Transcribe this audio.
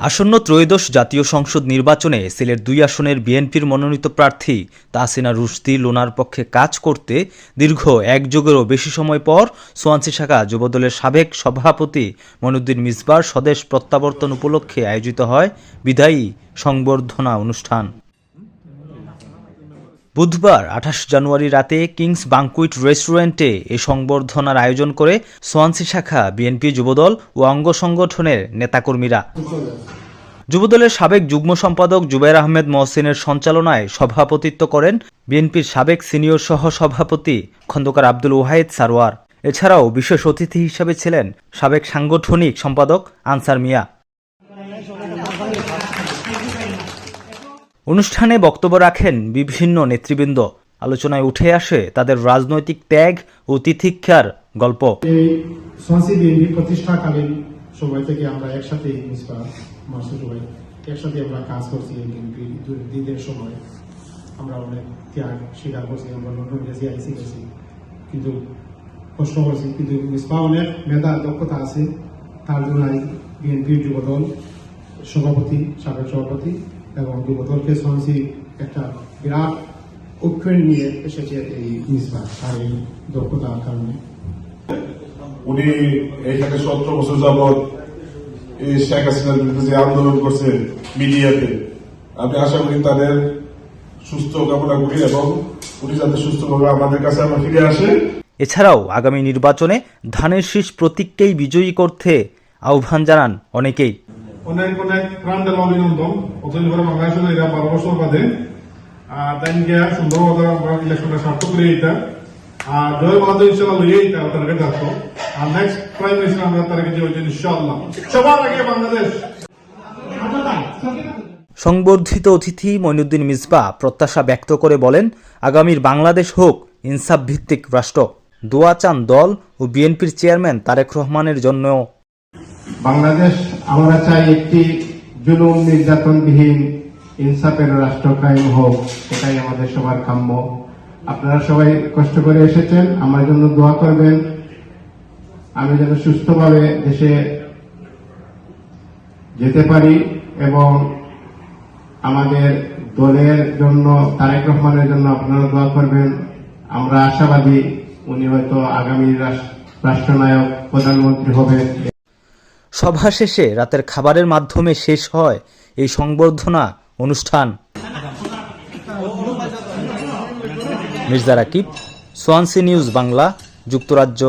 আসন্ন ত্রয়োদশ জাতীয় সংসদ নির্বাচনে সিলেট দুই আসনের বিএনপির মনোনীত প্রার্থী তাহসিনা রুশদি লোনার পক্ষে কাজ করতে দীর্ঘ এক যুগেরও বেশি সময় পর সোয়ানসি শাখা যুবদলের সাবেক সভাপতি মনুদ্দিন মিসবার স্বদেশ প্রত্যাবর্তন উপলক্ষে আয়োজিত হয় বিদায়ী সংবর্ধনা অনুষ্ঠান। বুধবার, আঠাশ জানুয়ারি রাতে কিংস বাংকুইট রেস্টুরেন্টে এই সংবর্ধনার আয়োজন করে সোয়ানসি শাখা, বিএনপি যুবদল ও অঙ্গ সংগঠনের নেতাকর্মীরা। যুবদলের সাবেক যুগ্ম সম্পাদক জুবের আহমেদ মহসিনের সঞ্চালনায় সভাপতিত্ব করেন বিএনপির সাবেক সিনিয়র সহ সভাপতি খন্দকার আব্দুল ওয়াহিদ সারোয়ার। এছাড়াও বিশেষ অতিথি হিসেবে ছিলেন সাবেক সাংগঠনিক সম্পাদক আনসার মিয়া। অনুষ্ঠানে বক্তব্য রাখেন বিভিন্ন নেতৃবৃন্দ। আলোচনায় উঠে আসে তাদের রাজনৈতিক ত্যাগ ও তিতিক্ষার গল্প। প্রতিষ্ঠাকালীন সময় থেকে আমরা একসাথে একসাথে আমরা কাজ করছি দুর্দিনের সময়। আমরা অনেক ত্যাগ স্বীকার করছি, আমরা গেছি আইসি গেছি, কিন্তু কষ্ট করছি, কিন্তু মিসপা অনেক মেধা দক্ষতা আছে। তার জন্য বিএনপির যুবদল সভাপতি, সাবেক সভাপতি এবং যুবদলকে সন্সি একটা বিরাট ঐক্য নিয়ে এসেছে এই মিসপা আর এই দক্ষতার কারণে। উনি এখানে সতেরো বছর যাবৎ এই শেখ হাসিনার বিরুদ্ধে যে আন্দোলন করছে মিডিয়াতে আমি আশা করি তাদের সুস্থ কামনা করি এবং উনি যাতে সুস্থভাবে আমাদের কাছে আবার ফিরে আসে। এছাড়াও আগামী নির্বাচনে ধানের শীষ প্রতীককেই বিজয়ী করতে আহ্বান জানান অনেকেই। অনেক অনেক প্রাণ দেওয়া অভিনন্দন অথচ করে বাংলাদেশের এরা বারো বছর বাদে ইলেকশনটা সার্থক করে আর জয় বাহাদুর ইনশাল্লাহ আর নেক্সট প্রাইম মিনিস্টার আমরা হয়েছেন ইনশাল্লাহ সবার আগে বাংলাদেশ। সংবর্ধিত অতিথি মইনুদ্দিন মিসবা প্রত্যাশা ব্যক্ত করে বলেন, আগামীর বাংলাদেশ হোক ইনসাফ ভিত্তিক রাষ্ট্র। দোয়া চান দল ও বিএনপির চেয়ারম্যান তারেক রহমানের জন্য বাংলাদেশ, আমরা চাই একটি জুলুম নির্যাতনবিহীন, ইনসাফের রাষ্ট্র কায়েম হোক, এটাই আমাদের সবার কাম্য। আপনারা সবাই কষ্ট করে এসেছেন, আমার জন্য দোয়া করবেন। আমি যেন সুস্থভাবে দেশে যেতে পারি এবং আমাদের দলের জন্য, তারেক রহমানের জন্য আপনারা দোয়া করবেন। আমরা আশাবাদী, উনি হয়তো আগামী রাষ্ট্রনায়ক, প্রধানমন্ত্রী হবে। সভা শেষে রাতের খাবারের মাধ্যমে শেষ হয় এই সংবর্ধনা অনুষ্ঠান। মির্জা রাকিব, সোয়ানসি নিউজ বাংলা, যুক্তরাজ্য।